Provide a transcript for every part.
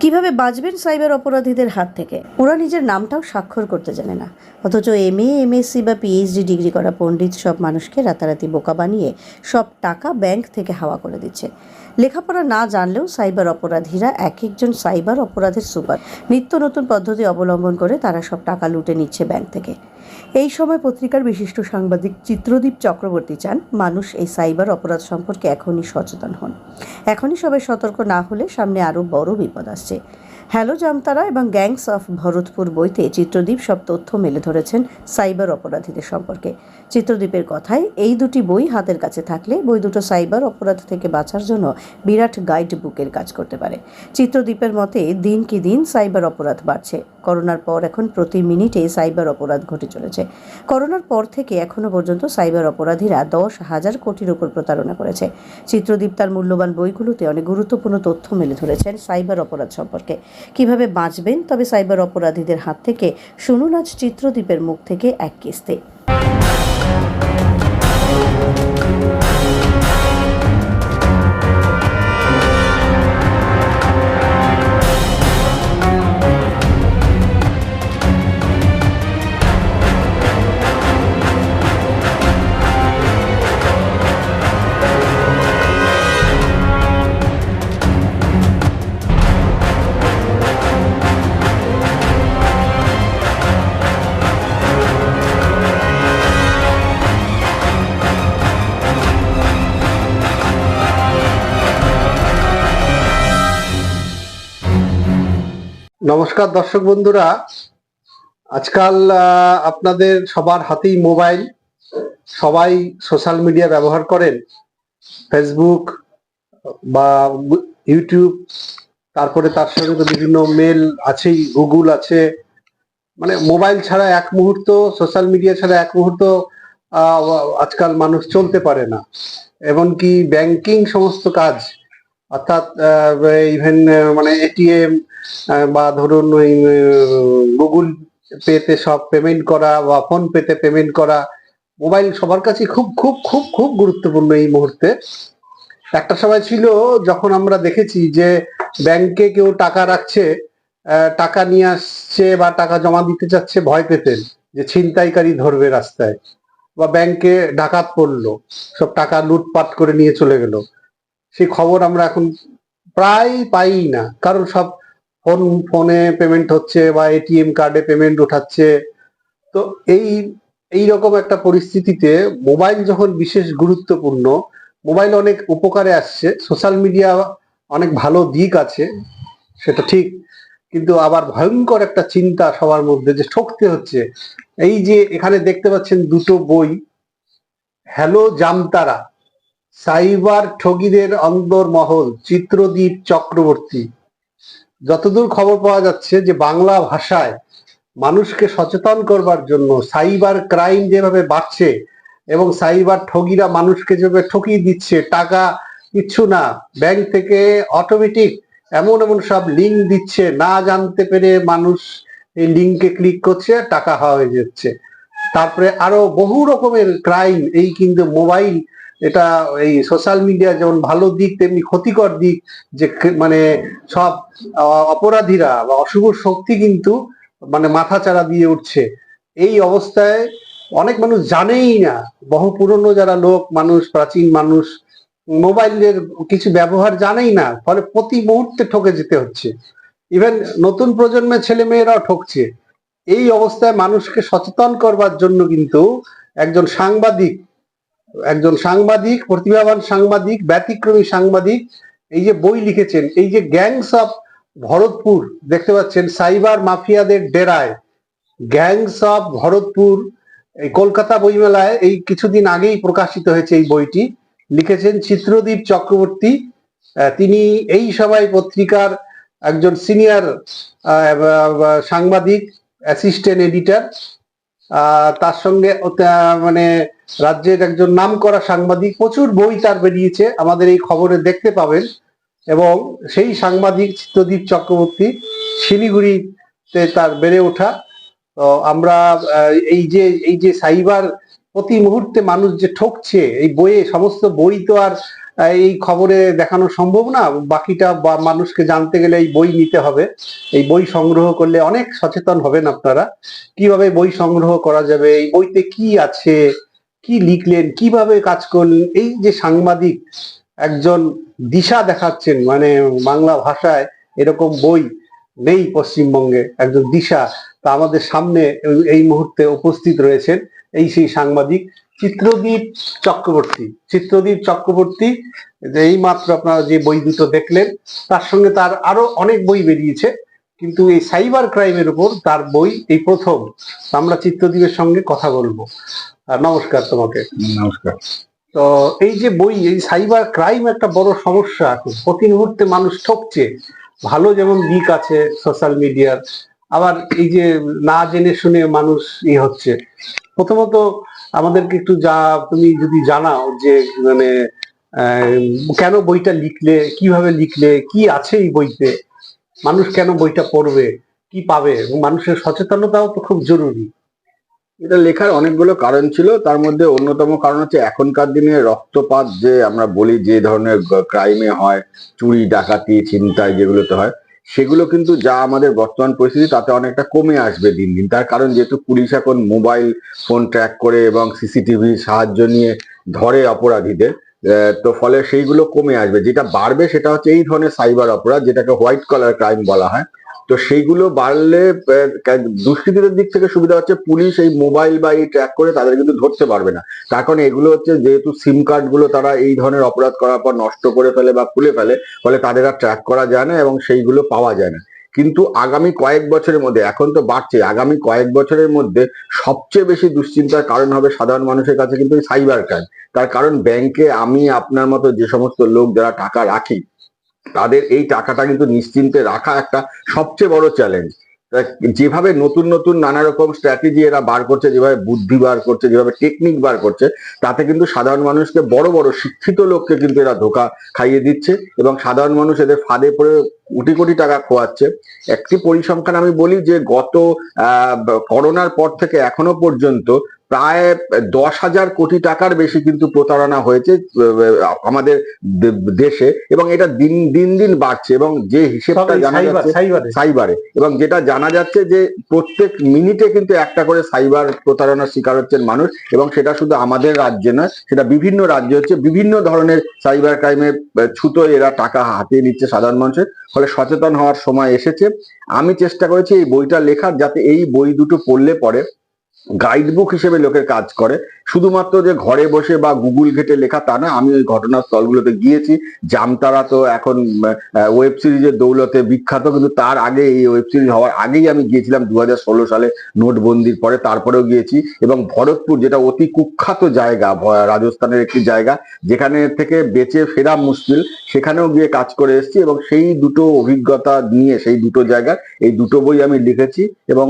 কীভাবে বাঁচবেন সাইবার অপরাধীদের হাত থেকে? ওরা নিজের নামটাও স্বাক্ষর করতে জানে না। অথচ এম এ এমএসসি বা পিএইচডি ডিগ্রি করা পণ্ডিত সব মানুষকে রাতারাতি বোকা বানিয়ে সব টাকা ব্যাংক থেকে হাওয়া করে দিচ্ছে। লেখাপড়া না জানলেও সাইবার অপরাধীরা এক একজন সাইবার অপরাধের সুপার। নিত্য নতুন পদ্ধতি অবলম্বন করে তারা সব টাকা লুটে নিচ্ছে ব্যাংক থেকে। এই সময় পত্রিকার বিশিষ্ট সাংবাদিক চিত্রদীপ চক্রবর্তী চান, মানুষ এই সাইবার অপরাধ সম্পর্কে এখনই সচেতন হন। এখনই সবাই সতর্ক না হলে সামনে আরও বড় বিপদ আসছে। হ্যালো জামতারা এবং গ্যাংস অফ ভরতপুর বইতে চিত্রদীপ সব তথ্য মেলে ধরেছেন সাইবার অপরাধীদের সম্পর্কে। চিত্রদীপের কথায়, এই দুটি বই হাতের কাছে থাকলে বই দুটো সাইবার অপরাধ থেকে বাঁচার জন্য বিরাট গাইড বুকের কাজ করতে পারে। চিত্রদীপের মতে, দিন কি দিন সাইবার অপরাধ বাড়ছে। করোনার পর এখন প্রতি মিনিটে সাইবার অপরাধ ঘটে চলেছে। করোনার পর থেকে এখনও পর্যন্ত সাইবার অপরাধীরা দশ হাজার কোটির উপর প্রতারণা করেছে। চিত্রদীপ তার মূল্যবান বইগুলোতে অনেক গুরুত্বপূর্ণ তথ্য মেলে ধরেছেন সাইবার অপরাধ সম্পর্কে। কীভাবে বাঁচবেন? তবে সাইবার অপরাধীদের হাত থেকে শুনুন আজ চিত্রদীপের মুখ থেকে এক কিস্তে। নমস্কার দর্শক বন্ধুরা। আজকাল আপনাদের সবার হাতেই মোবাইল। সবাই সোশ্যাল মিডিয়া ব্যবহার করেন। ফেসবুক বা ইউটিউব, তারপরে তার সঙ্গে তো বিভিন্ন মেল আছেই, গুগল আছে। মানে মোবাইল ছাড়া এক মুহূর্ত, সোশ্যাল মিডিয়া ছাড়া এক মুহূর্ত আজকাল মানুষ চলতে পারে না। এমনকি ব্যাংকিং সমস্ত কাজ, অর্থাৎ ইভেন মানে এটিএম বা ধরুন ওই গুগল পেতে সব পেমেন্ট করা বা ফোন পেতে পেমেন্ট করা মোবাইল সবার কাছে খুব খুব খুব খুব গুরুত্বপূর্ণ এই মুহূর্তে। একটা সময় ছিল যখন আমরা দেখেছি যে ব্যাংকে কেউ টাকা রাখছে টাকা নিয়ে আসছে বা টাকা জমা দিতে চাচ্ছে ভয় পেতেন যে ছিনতাইকারী ধরবে রাস্তায়। বা ব্যাংকে ডাকাত পড়ল, সব টাকা লুটপাট করে নিয়ে চলে গেল। সেই খবর আমরা এখন প্রায় পাই না, কারণ সব ফোন, ফোনে পেমেন্ট হচ্ছে বা এটিএম কার্ডে পেমেন্ট উঠাচ্ছে। তো এই এই রকম একটা পরিস্থিতিতে মোবাইল যখন বিশেষ গুরুত্বপূর্ণ মোবাইল অনেক উপকারে আসছে। সোশ্যাল মিডিয়া অনেক ভালো দিক আছে, সেটা ঠিক। কিন্তু আবার ভয়ঙ্কর একটা চিন্তা সবার মধ্যে যে ঠকতে হচ্ছে। এই যে এখানে দেখতে পাচ্ছেন দুটো বই। হ্যালো জামতারা সাইবার ঠগীদের অন্দরমহল, চিত্রদীপ চক্রবর্তী। যতদূর খবর পাওয়া যাচ্ছে যে বাংলা ভাষায় মানুষকে সচেতন করবার জন্য সাইবার ক্রাইম যেভাবে বাড়ছে এবং সাইবার ঠগিরা মানুষকে যেভাবে ঠকিয়ে দিচ্ছে, টাকা কিচ্ছু না, ব্যাংক থেকে অটোমেটিক এমন এমন সব লিঙ্ক দিচ্ছে, না জানতে পেরে মানুষ এই লিঙ্কে ক্লিক করছে, টাকা হয়ে যাচ্ছে। তারপরে আরও বহু রকমের ক্রাইম এই কিন্তু মোবাইল এটা এই সোশ্যাল মিডিয়া যেমন ভালো দিক, তেমনি ক্ষতিকর দিক, যে মানে সব অপরাধীরা বা অশুভ শক্তি কিন্তু মানে মাথা চারা দিয়ে উঠছে। এই অবস্থায় অনেক মানুষ জানেই না, বহু পুরনো যারা লোক, মানুষ, প্রাচীন মানুষ মোবাইলের কিছু ব্যবহার জানেই না, ফলে প্রতি মুহূর্তে ঠকে যেতে হচ্ছে। ইভেন নতুন প্রজন্মের ছেলে মেয়েরাও ঠকছে। এই অবস্থায় মানুষকে সচেতন করবার জন্য কিন্তু একজন সাংবাদিক একজন সাংবাদিক, প্রতিভাবান সাংবাদিক, ব্যতিক্রমী সাংবাদিক, এই যে বই লিখেছেন, এই যে গ্যাংস অফ ভরতপুর, দেখতে পাচ্ছেন, সাইবার মাফিয়াদের ডেরায়। গ্যাংস অফ ভরতপুর, এই কলকাতা বইমেলায় এই কিছুদিন আগেই প্রকাশিত হয়েছে এই বইটি। লিখেছেন চিত্রদীপ চক্রবর্তী। তিনি এই সবাই পত্রিকার একজন সিনিয়র সাংবাদিক, অ্যাসিস্ট্যান্ট এডিটর। তার সঙ্গে মানে রাজ্যের একজন নামকরা সাংবাদিক প্রচুর বই তার বেরিয়েছে, আমাদের এই খবরে দেখতে পাবেন। এবং সেই সাংবাদিক চিত্রদীপ চক্রবর্তী, শিলিগুড়িতে তার বেড়ে ওঠা। তো আমরা এই যে এই যে সাইবার প্রতি মুহূর্তে মানুষ যে ঠকছে, এই বইয়ে সমস্ত বই তো আর এই খবরে দেখানো সম্ভব না। বাকিটা বা- মানুষকে জানতে গেলে এই বই নিতে হবে। এই বই সংগ্রহ করলে অনেক সচেতন হবেন আপনারা। কীভাবে বই সংগ্রহ করা যাবে? এই বইতে কি আছে? কি লিখলেন, কীভাবে কাজ করলেন? এই যে সাংবাদিক একজন দিশা দেখাচ্ছেন মানে বাংলা ভাষায় এরকম বই নেই পশ্চিমবঙ্গে, একজন দিশা, তা আমাদের সামনে এই- মুহূর্তে উপস্থিত রয়েছেন এই সেই সাংবাদিক চিত্রদীপ চক্রবর্তী। চিত্রদীপ চক্রবর্তী এই মাত্র আপনারা যে বই দুটো দেখলেন, তার সঙ্গে তার আরও অনেক বই বেরিয়েছে। কিন্তু এই সাইবার ক্রাইমের উপর তার বই এই প্রথম। আমরা চিত্রদীপের সঙ্গে কথা বলব। নমস্কার তোমাকে। নমস্কার। তো এই যে বই এই সাইবার ক্রাইম একটা বড় সমস্যা। এখন প্রতি মুহূর্তে মানুষ ঠকছে। ভালো যেমন দিক আছে সোশ্যাল মিডিয়ার আবার এই যে না জেনে শুনে মানুষ ই হচ্ছে। প্রথমত আমাদেরকে একটু যা তুমি যদি জানাও যে মানে আহ, কেন বইটা লিখলে কীভাবে লিখলে কি আছে এই বইতে? মানুষ কেন বইটা পড়বে, কি পাবে? এবং মানুষের সচেতনতাও তো খুব জরুরি। এটা লেখার অনেকগুলো কারণ ছিল। তার মধ্যে অন্যতম কারণ হচ্ছে এখনকার দিনে রক্তপাত যে আমরা বলি যে ধরনের ক্রাইমে হয়, চুরি, ডাকাতি, ছিনতাই যেগুলোতে হয়, সেগুলো কিন্তু যা আমাদের বর্তমান পরিস্থিতি, তাতে অনেকটা কমে আসবে দিন দিন। তার কারণ যেহেতু পুলিশ এখন মোবাইল ফোন ট্র্যাক করে এবং সিসিটিভি সাহায্য নিয়ে ধরে অপরাধীদের তো ফলে সেইগুলো কমে আসবে। যেটা বাড়বে সেটা হচ্ছে এই ধরনের সাইবার অপরাধ, যেটাকে হোয়াইট কলার ক্রাইম বলা হয়। তো সেইগুলো বাড়লে দুষ্কৃতীদের দিক থেকে সুবিধা হচ্ছে পুলিশ এই মোবাইল বা এই ট্র্যাক করে তাদের কিন্তু ধরতে পারবে না। তার কারণ এগুলো হচ্ছে যেহেতু সিম কার্ডগুলো তারা এই ধরনের অপরাধ করার পর নষ্ট করে ফেলে বা খুলে ফেলে, ফলে তাদের আর ট্র্যাক করা যায় না এবং সেইগুলো পাওয়া যায় না। কিন্তু আগামী কয়েক বছরের মধ্যে, এখন তো বাড়ছে, আগামী কয়েক বছরের মধ্যে সবচেয়ে বেশি দুশ্চিন্তার কারণ হবে সাধারণ মানুষের কাছে কিন্তু সাইবার ক্রাইম তার কারণ ব্যাংকে আমি আপনার মতো যে সমস্ত লোক যারা টাকা রাখি, তাদের এই টাকাটা কিন্তু নিশ্চিন্তে রাখা একটা সবচেয়ে বড় চ্যালেঞ্জ যেভাবে নতুন নতুন নানা রকম স্ট্র্যাটেজি এরা বার করছে, যেভাবে বুদ্ধি বার করছে, যেভাবে টেকনিক বার করছে, তাতে কিন্তু সাধারণ মানুষকে বড় বড় শিক্ষিত লোককে কিন্তু এরা ধোকা খাইয়ে দিচ্ছে এবং সাধারণ মানুষ এদের ফাঁদে পড়ে কোটি কোটি টাকা খোয়াচ্ছে। একটি পরিসংখ্যান আমি বলি যে গত করোনার পর থেকে এখনও পর্যন্ত প্রায় দশ হাজার কোটি টাকার বেশি কিন্তু প্রতারণা হয়েছে আমাদের দেশে এবং এটা দিন দিন দিন বাড়ছে এবং যে হিসেবটা জানা যাচ্ছে সাইবারে। এবং যেটা জানা যাচ্ছে যে প্রত্যেক মিনিটে কিন্তু একটা করে সাইবার প্রতারণার শিকার হচ্ছেন মানুষ এবং সেটা শুধু আমাদের রাজ্যে নয় সেটা বিভিন্ন রাজ্যে হচ্ছে বিভিন্ন ধরনের সাইবার ক্রাইমের ছুতো এরা টাকা হাতিয়ে নিচ্ছে সাধারণ মানুষের ফলে সচেতন হওয়ার সময় এসেছে। আমি চেষ্টা করেছি এই বইটা লেখার যাতে এই বই দুটো পড়লে পরে গাইড বুক হিসেবে লোকের কাজ করে। শুধুমাত্র যে ঘরে বসে বা গুগল ঘেটে লেখা তা না, আমি ওই ঘটনার স্থলগুলোতে গিয়েছি। জামতারা তো এখন ওয়েব সিরিজের দৌলতে বিখ্যাত, কিন্তু তার আগে এই ওয়েব সিরিজ হওয়ার আগেই আমি গিয়েছিলাম দু হাজার ষোলো সালে নোটবন্দির পরে, তারপরেও গিয়েছি। এবং ভরতপুর, যেটা অতি কুখ্যাত জায়গা রাজস্থানের একটি জায়গা, যেখানে থেকে বেঁচে ফেরা মুশকিল, সেখানেও গিয়ে কাজ করে এসেছি এবং সেই দুটো অভিজ্ঞতা নিয়ে, সেই দুটো জায়গার, এই দুটো বই আমি লিখেছি এবং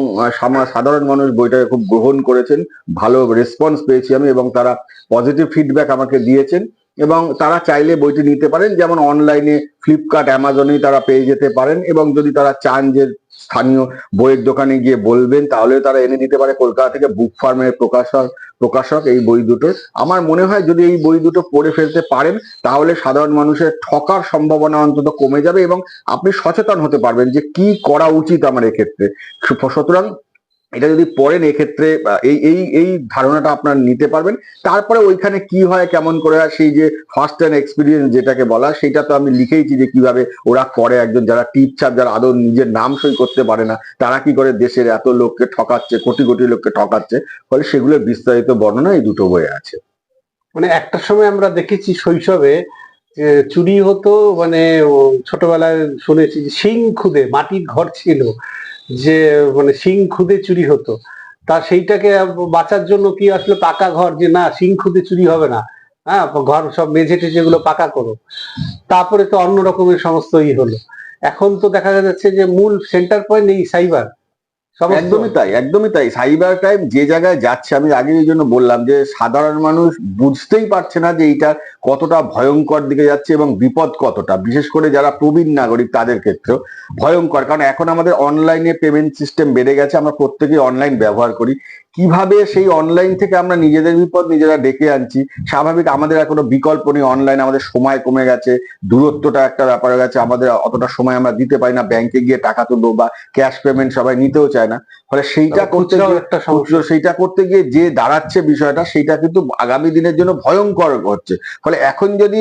সাধারণ মানুষ বইটাকে খুব গ্রহণ করেছেন, ভালো রেসপন্স পেয়েছি আমি এবং তারা পজিটিভ ফিডব্যাক আমাকে দিয়েছেন এবং তারা চাইলে বইটি নিতে পারেন, যেমন অনলাইনে ফ্লিপকার্ট অ্যামাজনেই তারা পেয়ে যেতে পারেন এবং যদি তারা চান যে স্থানীয় বইয়ের দোকানে গিয়ে বলবেন, তাহলে তারা এনে দিতে পারে কলকাতা থেকে বুক ফার্মের প্রকাশক প্রকাশক এই বই দুটো আমার মনে হয় যদি এই বই দুটো পড়ে ফেলতে পারেন, তাহলে সাধারণ মানুষের ঠকার সম্ভাবনা অন্তত কমে যাবে এবং আপনি সচেতন হতে পারবেন যে কি করা উচিত আমার এক্ষেত্রে। সুতরাং এটা যদি পড়েন এক্ষেত্রে এই এই এই ধারণাটা আপনার নিতে পারবেন। তারপরে ওইখানে কি হয়, কেমন করে সেই যে ফার্স্ট হ্যান্ড এক্সপিরিয়েন্স যেটাকে বলা, সেটা তো আমি লিখেইছি যে কীভাবে ওরা করে একজন যারা টিপ ছাপ যারা আদৌ নিজের নাম সই করতে পারে না, তারা কি করে দেশের এত লোককে ঠকাচ্ছে, কোটি কোটি লোককে ঠকাচ্ছে, ফলে সেগুলোর বিস্তারিত বর্ণনা এই দুটো বইয়ে আছে। মানে একটা সময় আমরা দেখেছি শৈশবে চুরি হতো মানে ছোটবেলায় শুনেছি শিং খুদে, মাটির ঘর ছিল। যে মানে শিং খুদে চুরি হতো, তা সেইটাকে বাঁচার জন্য কি আসলে পাকা ঘর? যে না, শিং খুদে চুরি হবে না। হ্যাঁ ঘর সব মেঝে টেঝে গুলো পাকা করো তারপরে তো অন্য রকমের সমস্ত ই হলো। এখন তো দেখা যাচ্ছে যে মূল সেন্টার পয়েন্ট এই সাইবার একদমই তাই একদমই তাই। সাইবার ক্রাইম যে জায়গায় যাচ্ছে, আমি আগে এই জন্য বললাম যে সাধারণ মানুষ বুঝতেই পারছে না যে এইটা কতটা ভয়ঙ্কর দিকে যাচ্ছে এবং বিপদ কতটা। বিশেষ করে যারা প্রবীণ নাগরিক, তাদের ক্ষেত্রেও ভয়ঙ্কর। কারণ এখন আমাদের অনলাইনে পেমেন্ট সিস্টেম বেড়ে গেছে, আমরা প্রত্যেকেই অনলাইন ব্যবহার করি। কীভাবে সেই অনলাইন থেকে আমরা নিজেদের বিপদ নিজেরা ডেকে আনছি, স্বাভাবিক আমাদের আর কোনো বিকল্প নেই অনলাইন আমাদের সময় কমে গেছে, দূরত্বটা একটা ব্যাপার হয়ে গেছে, আমাদের অতটা সময় আমরা দিতে পারি না ব্যাংকে গিয়ে টাকা তুলবো বা ক্যাশ পেমেন্ট সবাই নিতেও চায়। না। ফলে সেইটা করতে গিয়ে একটা সমস্যা। সেইটা করতে গিয়ে যে দাঁড়াচ্ছে বিষয়টা সেইটা কিন্তু আগামী দিনের জন্য ভয়ঙ্কর হচ্ছে। ফলে এখন যদি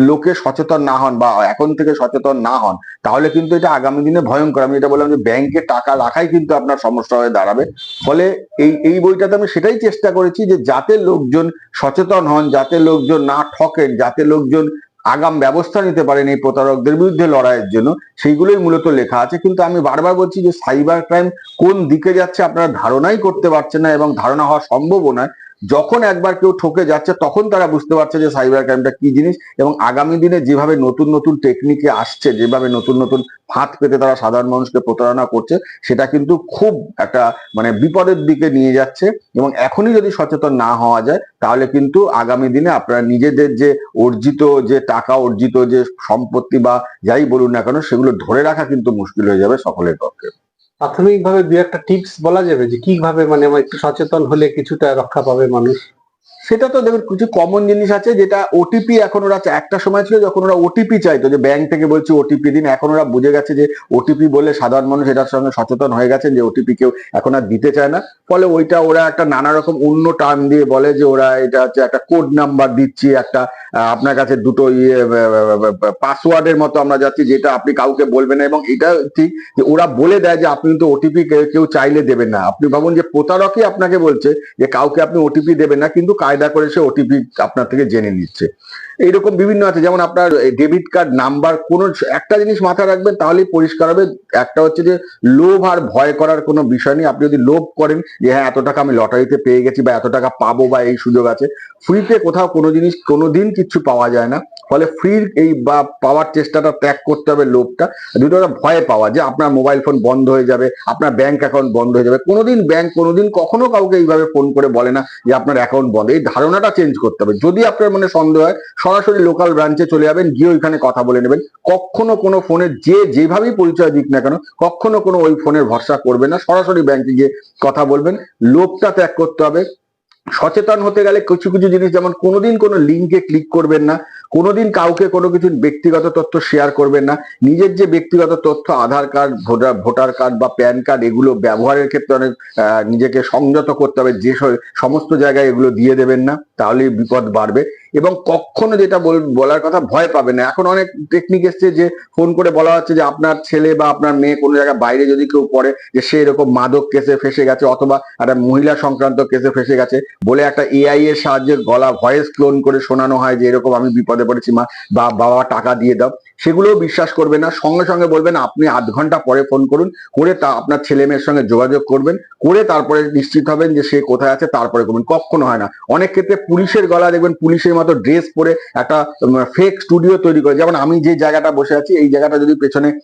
লোকে সচেতন না হন বা এখন থেকে সচেতন না হন তাহলে কিন্তু এটা আগামী দিনে ভয়ঙ্কর। আমি এটা বললাম যে ব্যাংকে টাকা রাখাই কিন্তু আপনার সমস্যা হয়ে দাঁড়াবে। ফলে এই এই বইটাতে আমি সেটাই চেষ্টা করেছি যে যাতে লোকজন সচেতন হন যাতে লোকজন না ঠকেন যাতে লোকজন আগাম ব্যবস্থা নিতে পারেন এই প্রতারকদের বিরুদ্ধে লড়াইয়ের জন্য। সেইগুলোই মূলত লেখা আছে। কিন্তু আমি বারবার বলছি যে সাইবার ক্রাইম কোন দিকে যাচ্ছে আপনারা ধারণাই করতে পারছেন না এবং ধারণা হওয়া সম্ভবও নয়। যখন একবার কেউ ঠকে যাচ্ছে, তখন তারা বুঝতে পারছে যে সাইবার ক্রাইমটা কি জিনিস এবং আগামী দিনে যেভাবে নতুন নতুন টেকনিকে আসছে, যেভাবে নতুন নতুন ফাঁদ পেতে তারা সাধারণ মানুষকে প্রতারণা করছে, সেটা কিন্তু খুব একটা মানে বিপদের দিকে নিয়ে যাচ্ছে এবং এখনই যদি সচেতন না হওয়া যায়, তাহলে কিন্তু আগামী দিনে আপনারা নিজেদের যে অর্জিত, যে টাকা অর্জিত, যে সম্পত্তি বা যাই বলুন না কেন, সেগুলো ধরে রাখা কিন্তু মুশকিল হয়ে যাবে সকলের পক্ষে। প্রাথমিকভাবে দু একটা টিপস বলা যাবে যে কীভাবে মানে আমার একটু সচেতন হলে কিছুটা রক্ষা পাবে মানুষ। সেটা তো দেখুন, কিছু কমন জিনিস আছে যেটা ওটিপি এখন ওরা একটা সময় ছিল যখন ওরা ওটিপি চাইতো, যে ব্যাংক থেকে বলছে ওটিপি দিন, এখন ওরা বুঝে গেছে যে ওটিপি বলে সাধারণ মানুষ এটার সঙ্গে সচেতন হয়ে গেছে যে ওটিপি কেউ এখন আর দিতে চায় না। ফলে ওইটা ওরা একটা নানা রকম অন্য টার্ম দিয়ে বলে যে ওরা এটা হচ্ছে একটা কোড নাম্বার দিচ্ছি, একটা আপনার কাছে দুটো ইয়ে পাসওয়ার্ডের মতো আমরা যাচ্ছি, যেটা আপনি কাউকে বলবেন না। এবং এটা ঠিক যে ওরা বলে দেয় যে আপনি তো ওটিপি কেউ চাইলে দেবেন না। আপনি ভাবুন যে প্রতারকই আপনাকে বলছে যে কাউকে আপনি ওটিপি দেবেন না, কিন্তু কায়দা করে সে ওটিপি আপনার থেকে জেনে নিচ্ছে। এইরকম বিভিন্ন আছে, যেমন আপনার ডেবিট কার্ড নাম্বার কোন একটা জিনিস মাথায় রাখবেন তাহলেই পরিষ্কার হবে। একটা হচ্ছে যে লোভ আর ভয় করার কোনো বিষয় নেই। আপনি যদি লোভ করেন যে হ্যাঁ এত টাকা আমি লটারিতে পেয়ে গেছি বা এত টাকা পাবো বা এই সুযোগ আছে ফ্রিতে কোথাও কোনো জিনিস কোনোদিন কিচ্ছু পাওয়া যায় না। ফলে ফ্রির এই বা পাওয়ার চেষ্টাটা ত্যাগ করতে হবে লোভটা। দুটো ভয় পাওয়া যে আপনার মোবাইল ফোন বন্ধ হয়ে যাবে, আপনার ব্যাংক অ্যাকাউন্ট বন্ধ হয়ে যাবে। কোনোদিন ব্যাংক কোনোদিন কখনো কাউকে এইভাবে ফোন করে বলে না যে আপনার অ্যাকাউন্ট বন্ধ। এই ধারণাটা চেঞ্জ করতে হবে। যদি আপনার মনে সন্দেহ হয়, সরাসরি লোকাল ব্রাঞ্চে চলে যাবেন, গিয়ে ওইখানে কথা বলে নেবেন। কখনো কোনো ফোনে যে যেভাবেই পরিচয় দিক না কেন, কখনো কোনো ওই ফোনের ভরসা করবে না। সরাসরি ব্যাংকে গিয়ে কথা বলবেন। লোভটা ত্যাগ করতে হবে। সচেতন হতে গেলে কিছু কিছু জিনিস, যেমন কোনোদিন কোনো লিঙ্কে ক্লিক করবেন না। কোনোদিন কাউকে কোনো কিছু ব্যক্তিগত তথ্য শেয়ার করবেন না। নিজের যে ব্যক্তিগত তথ্য, Aadhaar card, voter voter card বা প্যান কার্ড, এগুলো ব্যবহারের ক্ষেত্রে অনেক নিজেকে সংযত করতে হবে। যে সমস্ত জায়গায় এগুলো দিয়ে দেবেন না, তাহলেই বিপদ বাড়বে। এবং কখনো যেটা বলার কথা ভয় পাবে না। এখন অনেক টেকনিক এসছে যে ফোন করে বলা হচ্ছে যে আপনার ছেলে বা আপনার মেয়ে কোনো জায়গায় বাইরে যদি কেউ পড়ে, যে সে এরকম মাদক কেসে ফেসে গেছে অথবা একটা মহিলা সংক্রান্ত কেসে ফেসে গেছে বলে একটা এআই এর সাহায্যে গলা ভয়েস ক্লোন করে শোনানো হয় যে এরকম আমি বিপদে পড়েছি মা, বা, বাবা টাকা দিয়ে দাও। সেগুলোও বিশ্বাস করবে না। সঙ্গে সঙ্গে বলবেন, আপনি আধ ঘণ্টা পরে ফোন করুন, করে তা আপনার ছেলে মেয়ের সঙ্গে যোগাযোগ করবেন, করে তারপরে নিশ্চিত হবেন যে সে কোথায় আছে, তারপরে করবেন। কখনো হয় না। অনেক ক্ষেত্রে পুলিশের গলা দেখবেন, পুলিশের মতো ড্রেস পরে একটা ফেক স্টুডিও তৈরি করে। যেমন আমি যে জায়গাটা বসে আছি, এই জায়গাটা যদি পেছনে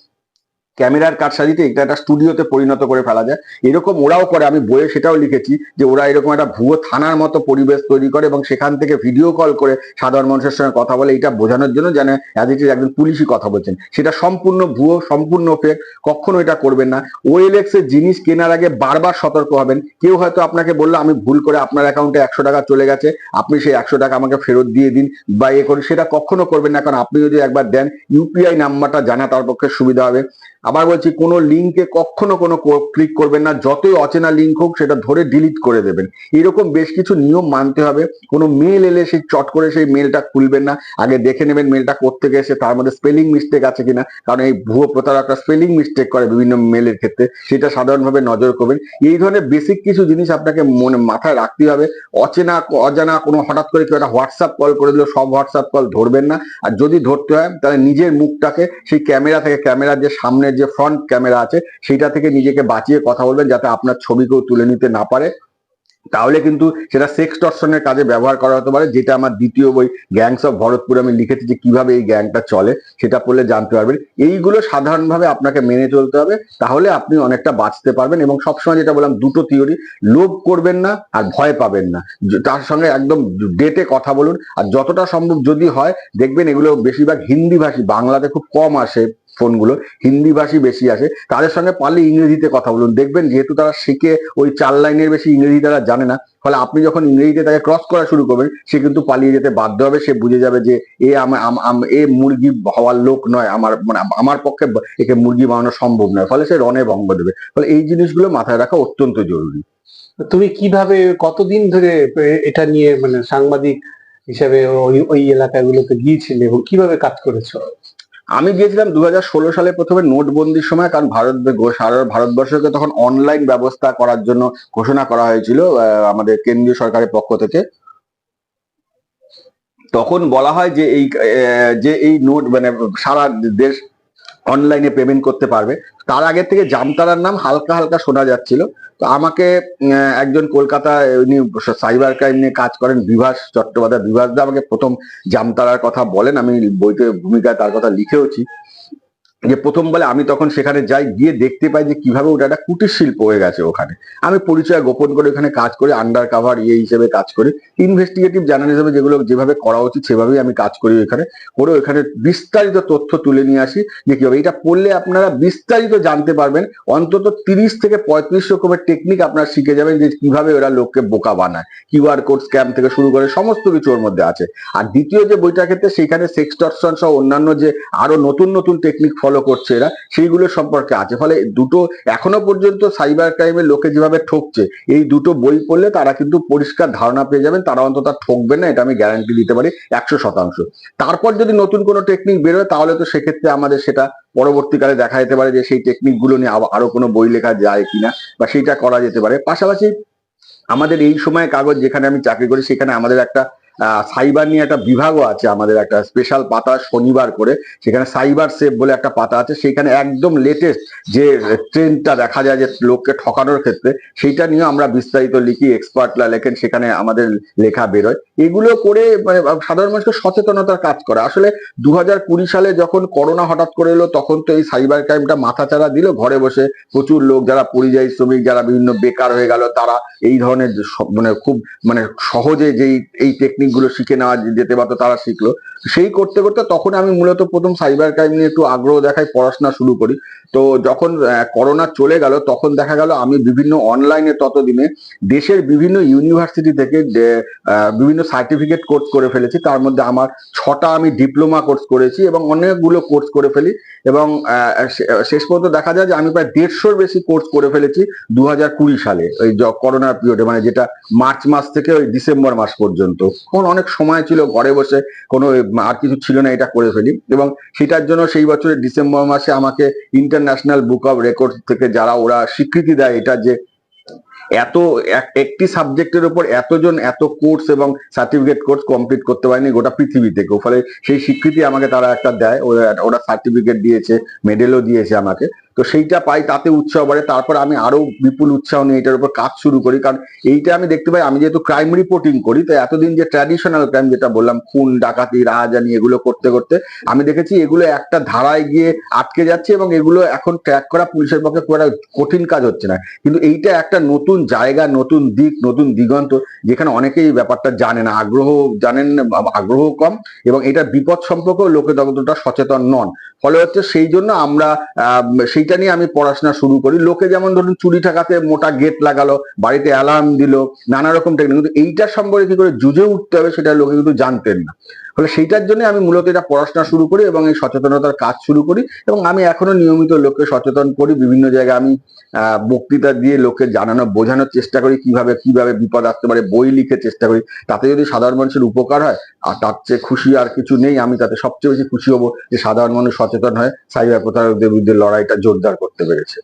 ক্যামেরার কাজ সাজিতে এটা একটা স্টুডিওতে পরিণত করে ফেলা যায়। এরকম ওরাও করে, আমি বইয়ে সেটাও লিখেছি যে ওরা এরকম একটা ভুয়ো থানার মতো পরিবেশ তৈরি করে এবং সেখান থেকে ভিডিও কল করে সাধারণ মানুষের সঙ্গে কথা বলে, এটা বোঝানোর জন্য যেন অ্যাজ একজন পুলিশই কথা বলছেন। সেটা সম্পূর্ণ ভুয়ো, সম্পূর্ণ ফেক কখনো এটা করবেন না। ওএলএক্স এর জিনিস কেনার আগে বারবার সতর্ক হবেন। কেউ হয়তো আপনাকে বলল, আমি ভুল করে আপনার অ্যাকাউন্টে একশো টাকা চলে গেছে, আপনি সেই একশো টাকা আমাকে ফেরত দিয়ে দিন বা এ করে সেটা কখনো করবেন না, কারণ আপনি যদি একবার দেন ইউপিআই নাম্বারটা জানা তার পক্ষে সুবিধা হবে। আবার বলছি, কোনো লিঙ্কে কখনো কোনো ক্লিক করবেন না। যতই অচেনা লিঙ্ক হোক, সেটা ধরে ডিলিট করে দেবেন। এরকম বেশ কিছু নিয়ম মানতে হবে। কোনো মেল এলে সেই চট করে সেই মেলটা খুলবেন না। আগে দেখে নেবেন মেলটা করতে গেছে তার মধ্যে স্পেলিং মিস্টেক আছে কিনা। কারণ এই ভুয়ো প্রতারকরা স্পেলিং মিস্টেক করে বিভিন্ন মেলের ক্ষেত্রে। সেটা সাধারণভাবে নজর করবেন। এই ধরনের বেসিক কিছু জিনিস আপনাকে মনে, মাথায় রাখতে হবে। অচেনা, অজানা, কোনো হঠাৎ করে কেউ একটা হোয়াটসঅ্যাপ কল করে দিল, সব হোয়াটসঅ্যাপ কল ধরবেন না। আর যদি ধরতে হয়, তাহলে নিজের মুখটাকে সেই ক্যামেরা থেকে ক্যামেরার যে সামনের যে ফ্রন্ট ক্যামেরা আছে সেটা থেকে নিজেকে বাঁচিয়ে কথা বলবেন যাতে আপনার ছবি কেউ তুলে নিতে না পারে। তাহলে কিন্তু সেটা সেক্স টর্শনের কাজে ব্যবহার করা হতে পারে, যেটা আমার দ্বিতীয় বই গ্যাংস অফ ভরতপুর আমি লিখেছি যে কীভাবে এই গ্যাংটা চলে, সেটা পড়লে জানতে পারবেন। এইগুলো সাধারণভাবে আপনাকে মেনে চলতে হবে, তাহলে আপনি অনেকটা বাঁচতে পারবেন এবং সবসময় যেটা বললাম, দুটো থিওরি লোভ করবেন না আর ভয় পাবেন না। তার সঙ্গে একদম ডেটে কথা বলুন, আর যতটা সম্ভব যদি হয়, দেখবেন এগুলো বেশিরভাগ হিন্দি ভাষী, বাংলাতে খুব কম আসে। ফোনগুলো হিন্দি ভাষী বেশি আসে। তাদের সঙ্গে পারলে ইংরেজিতে কথা বলুন। দেখবেন যেহেতু তারা শিখে ওই চার লাইনের বেশি ইংরেজি তারা জানে না, ফলে আপনি যখন ইংরেজিতে তাকে ক্রস করা শুরু করবেন, সে কিন্তু পালিয়ে যেতে বাধ্য হবে। সে বুঝে যাবে যে এ এ মুরগি হওয়ার লোক নয়, আমার মানে আমার পক্ষে একে মুরগি বানানো সম্ভব নয়। ফলে সে রনে ভঙ্গ দেবে। ফলে এই জিনিসগুলো মাথায় রাখা অত্যন্ত জরুরি। তুমি কীভাবে, কতদিন ধরে এটা নিয়ে মানে সাংবাদিক হিসেবে ওই ওই এলাকাগুলোতে গিয়েছিলে এবং কীভাবে কাজ করেছ? আমি গিয়েছিলাম দু হাজার ষোলো সালে প্রথমে নোটবন্দির সময়, কারণ ভারত, সারা ভারতবর্ষকে তখন অনলাইন ব্যবস্থা করার জন্য ঘোষণা করা হয়েছিল আমাদের কেন্দ্রীয় সরকারের পক্ষ থেকে। তখন বলা হয় যে এই যে এই নোট মানে সারা দেশ অনলাইনে পেমেন্ট করতে পারবে। তার আগে থেকে জামতারার নাম হালকা হালকা শোনা যাচ্ছিল। তো আমাকে একজন কলকাতা, উনি সাইবার ক্রাইম নিয়ে কাজ করেন, বিভাস চট্টোপাধ্যায়। বিভাস দা আমাকে প্রথম জামতারার কথা বলেন। আমি বইতে ভূমিকায় তার কথা লিখেওছি। যে প্রথম বলে আমি তখন সেখানে যাই, গিয়ে দেখতে পাই যে কীভাবে ওটা একটা কুটির শিল্প হয়ে গেছে ওখানে। আমি পরিচয় গোপন করে ওখানে কাজ করি আন্ডার কাভার ইয়ে হিসেবে কাজ করি। ইনভেস্টিগেটিভ জার্নালিজমে যেগুলো যেভাবে করা উচিত সেভাবেই আমি কাজ করি ওখানে করে ওখানে বিস্তারিত তথ্য তুলে নিয়ে আসি, যে কীভাবে। এটা পড়লে আপনারা বিস্তারিত জানতে পারবেন। অন্তত তিরিশ থেকে পঁয়ত্রিশ রকমের টেকনিক আপনারা শিখে যাবেন যে কীভাবে ওরা লোককে বোকা বানায়। কিউআর কোড স্ক্যাম থেকে শুরু করে সমস্ত কিছু ওর মধ্যে আছে। আর দ্বিতীয় যে বইটার ক্ষেত্রে সেখানে সেক্স টর্শন সহ অন্যান্য যে আরও নতুন নতুন টেকনিক ফলো করছে এরা, সেইগুলো সম্পর্কে আছে। ফলে দুটো এখনও পর্যন্ত সাইবার ক্রাইমের লোকে যেভাবে ঠকছে, এই দুটো বই পড়লে তারা কিন্তু পরিষ্কার ধারণা পেয়ে যাবেন, তারা অন্তত ঠকবে না, এটা আমি গ্যারান্টি দিতে পারি একশো শতাংশ। তারপর যদি নতুন কোনো টেকনিক বেরোয়, তাহলে তো সেক্ষেত্রে আমাদের সেটা পরবর্তীকালে দেখা যেতে পারে যে সেই টেকনিকগুলো নিয়ে আরও কোনো বই লেখা যায় কিনা বা সেইটা করা যেতে পারে। পাশাপাশি আমাদের এই সময় কাগজ যেখানে আমি চাকরি করি, সেখানে আমাদের একটা সাইবার নিয়ে একটা বিভাগও আছে আমাদের, একটা স্পেশাল পাতা শনিবার করে, সেখানে সাইবার সেফ বলে একটা পাতা আছে সেখানে একদম লেটেস্ট যে ট্রেন্ডটা দেখা যায় যে লোককে ঠকানোর ক্ষেত্রে, সেইটা নিয়ে আমরা বিস্তারিত লিখি এক্সপার্টরা লেখেন, সেখানে আমাদের লেখা বেরোয়। এগুলো করে মানে সাধারণ মানুষকে সচেতনতার কাজ করে। আসলে দু সালে যখন করোনা হঠাৎ করে এলো, তখন তো এই সাইবার ক্রাইমটা মাথাচাড়া দিল, ঘরে বসে প্রচুর লোক, যারা পরিযায়ী শ্রমিক, যারা বিভিন্ন বেকার হয়ে গেল, তারা এই ধরনের মানে খুব মানে সহজে যেই, এই টেকনিক গুলো শিখে নেওয়া যেতে পারতো তারা শিখলো। সেই করতে করতে তখন আমি মূলত প্রথম সাইবার ক্রাইম নিয়ে একটু আগ্রহ দেখাই, পড়াশোনা শুরু করি। তো যখন করোনা চলে গেল, তখন দেখা গেল আমি বিভিন্ন অনলাইনে ততদিনে দেশের বিভিন্ন ইউনিভার্সিটি থেকে বিভিন্ন সার্টিফিকেট কোর্স করে ফেলেছি। তার মধ্যে আমার ছটা আমি ডিপ্লোমা কোর্স করেছি এবং অনেকগুলো কোর্স করে ফেলি এবং শেষ পর্যন্ত দেখা যায় যে আমি প্রায় দেড়শোর বেশি কোর্স করে ফেলেছি দু হাজার কুড়ি সালে, ওই করোনার পিরিয়ডে মানে যেটা মার্চ মাস থেকে ওই ডিসেম্বর মাস পর্যন্ত। তখন অনেক সময় ছিল ঘরে বসে কোনো আর কিছু ছিল না, এটা করে ফেলি। এবং সেটার জন্য সেই বছরের ডিসেম্বর মাসে আমাকে ইন্টারন্যাশনাল বুক অফ রেকর্ড থেকে যারা ওরা স্বীকৃতি দেয়, এটা যে এত এক- একটি সাবজেক্টের উপর এতজন এত কোর্স এবং সার্টিফিকেট কোর্স কমপ্লিট করতে পারেনি গোটা পৃথিবী থেকে। ফলে সেই স্বীকৃতি আমাকে তারা একটা দেয়, ওরা ওরা সার্টিফিকেট দিয়েছে, মেডেলও দিয়েছে আমাকে। তো সেইটা পাই তাতে উৎসাহ বাড়ে। তারপর আমি আরও বিপুল উৎসাহ নিয়ে এটার উপর কাজ শুরু করি। কারণ এইটা আমি দেখতে পাই আমি যেহেতু ক্রাইম রিপোর্টিং করি তো এতদিন যে ট্র্যাডিশনাল ক্রাইম যেটা বললাম খুন ডাকাতি রাহাজানি এগুলো করতে করতে আমি দেখেছি এগুলো একটা ধারায় গিয়ে আটকে যাচ্ছে এবং এগুলো এখন ট্র্যাক করা পুলিশের পক্ষে একটা কঠিন কাজ হচ্ছে না। কিন্তু এইটা একটা নতুন জায়গা নতুন দিক নতুন দিগন্ত যেখানে অনেকেই ব্যাপারটা জানে না। আগ্রহ জানেন আগ্রহ কম এবং এটা বিপদ সম্পর্কেও লোকে ততটা সচেতন নন। ফলে হচ্ছে সেই জন্য আমরা আহ, সেইটা নিয়ে আমি পড়াশোনা শুরু করি। লোকে যেমন ধরুন চুরি ঠাকাতে মোটা গেট লাগালো, বাড়িতে অ্যালার্ম দিল, নানা রকম টেকনিক কিন্তু এইটার সম্পর্কে কি করে জুজে উঠতে হবে সেটা লোকে কিন্তু জানতেন না। ফলে সেইটার জন্য আমি মূলত এটা পড়াশোনা শুরু করি এবং এই সচেতনতার কাজ শুরু করি এবং আমি এখনও নিয়মিত লোককে সচেতন করি, বিভিন্ন জায়গায় আমি বক্তৃতা দিয়ে লোককে জানানো, বোঝানোর চেষ্টা করি, কীভাবে কীভাবে বিপদ আসতে পারে, বই লিখে চেষ্টা করি। তাতে যদি সাধারণ মানুষের উপকার হয়, আর তার চেয়ে খুশি আর কিছু নেই, আমি তাতে সবচেয়ে বেশি খুশি হব যে সাধারণ মানুষ সচেতন হয়, সাইবার প্রতারকদের বিরুদ্ধে লড়াইটা জোরদার করতে পেরেছে।